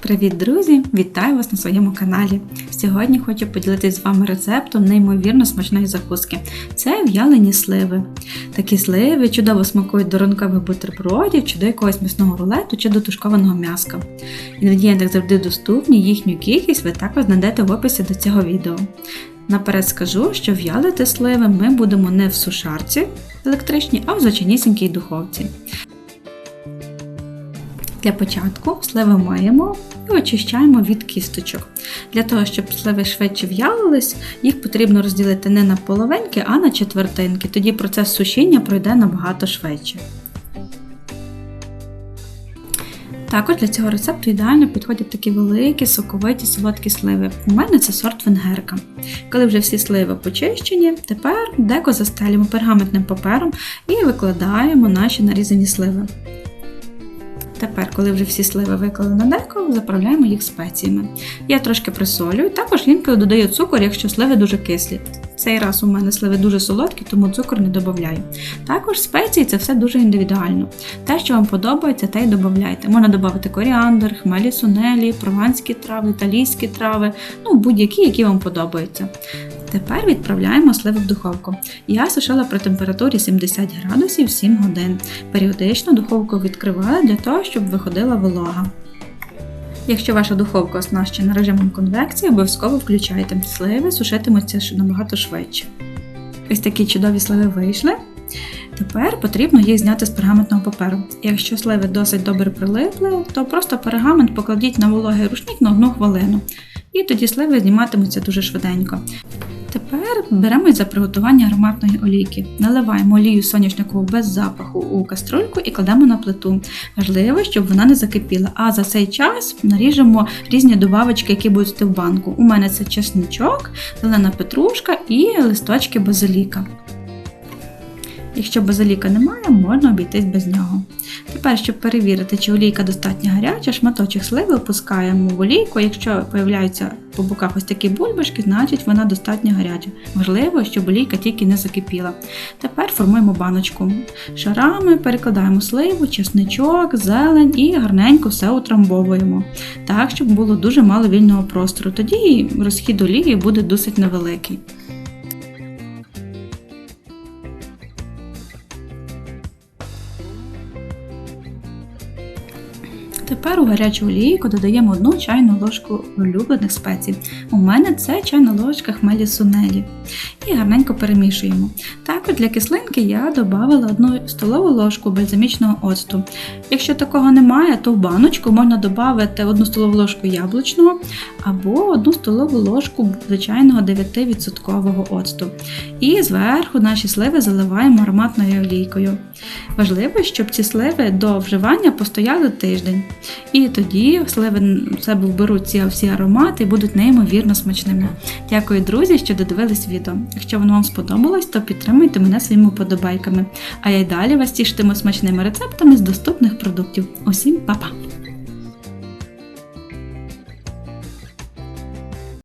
Привіт, друзі! Вітаю вас на своєму каналі. Сьогодні хочу поділитися з вами рецептом неймовірно смачної закуски. Це в'ялені сливи. Такі сливи чудово смакують до ранкових бутербродів, чи до якогось м'ясного рулету, чи до тушкованого м'яска. Інгредієнти завжди доступні, їхню кількість ви також знайдете в описі до цього відео. Наперед скажу, що в'ялити сливи ми будемо не в сушарці електричній, а в звичайнісінькій духовці. Для початку сливи маємо і очищаємо від кісточок. Для того, щоб сливи швидше в'ялились, їх потрібно розділити не на половинки, а на четвертинки. Тоді процес сушіння пройде набагато швидше. Також для цього рецепту ідеально підходять такі великі, соковиті, солодкі сливи. У мене це сорт венгерка. Коли вже всі сливи почищені, тепер деко застелюємо пергаментним папером і викладаємо наші нарізані сливи. Тепер, коли вже всі сливи виклали на деко, заправляємо їх спеціями. Я трошки присолюю, також інколи додаю цукор, якщо сливи дуже кислі. Цей раз у мене сливи дуже солодкі, тому цукор не додаю. Також спеції це все дуже індивідуально. Те, що вам подобається, те й додавайте. Можна додати коріандр, хмелі сунелі, прованські трави, італійські трави, ну будь-які, які вам подобаються. Тепер відправляємо сливи в духовку. Я сушила при температурі 70 градусів 7 годин. Періодично духовку відкриваю для того, щоб виходила волога. Якщо ваша духовка оснащена режимом конвекції, обов'язково включайте. Сливи сушитимуться набагато швидше. Ось такі чудові сливи вийшли. Тепер потрібно їх зняти з пергаментного паперу. Якщо сливи досить добре прилипли, то просто пергамент покладіть на вологий рушник на одну хвилину. І тоді сливи зніматимуться дуже швиденько. Тепер беремось за приготування ароматної олійки. Наливаємо олію соняшникову без запаху у каструльку і кладемо на плиту. Важливо, щоб вона не закипіла. А за цей час наріжемо різні добавочки, які будуть йти в банку. У мене це чесничок, зелена петрушка і листочки базиліка. Якщо базиліка немає, можна обійтись без нього. Тепер, щоб перевірити, чи олійка достатньо гаряча, шматочок сливи опускаємо в олійку. Якщо з'являються по боках ось такі бульбашки, значить вона достатньо гаряча. Важливо, щоб олійка тільки не закипіла. Тепер формуємо баночку. Шарами перекладаємо сливу, чесничок, зелень і гарненько все утрамбовуємо. Так, щоб було дуже мало вільного простору. Тоді розхід олії буде досить невеликий. Тепер у гарячу олійку додаємо одну чайну ложку улюблених спецій. У мене це чайна ложка хмелі сунелі. І гарненько перемішуємо. Також для кислинки я додала одну столову ложку бальзамічного оцту. Якщо такого немає, то в баночку можна додати одну столову ложку яблучного або одну столову ложку звичайного 9% оцту. І зверху наші сливи заливаємо ароматною олійкою. Важливо, щоб ці сливи до вживання постояли тиждень. І тоді сливи в себе вберуть ці всі аромати і будуть неймовірно смачними. Дякую, друзі, що додивились відео. Якщо воно вам сподобалось, то підтримуйте мене своїми подобайками. А я й далі вас тішитиму смачними рецептами з доступних продуктів. Усім па-па!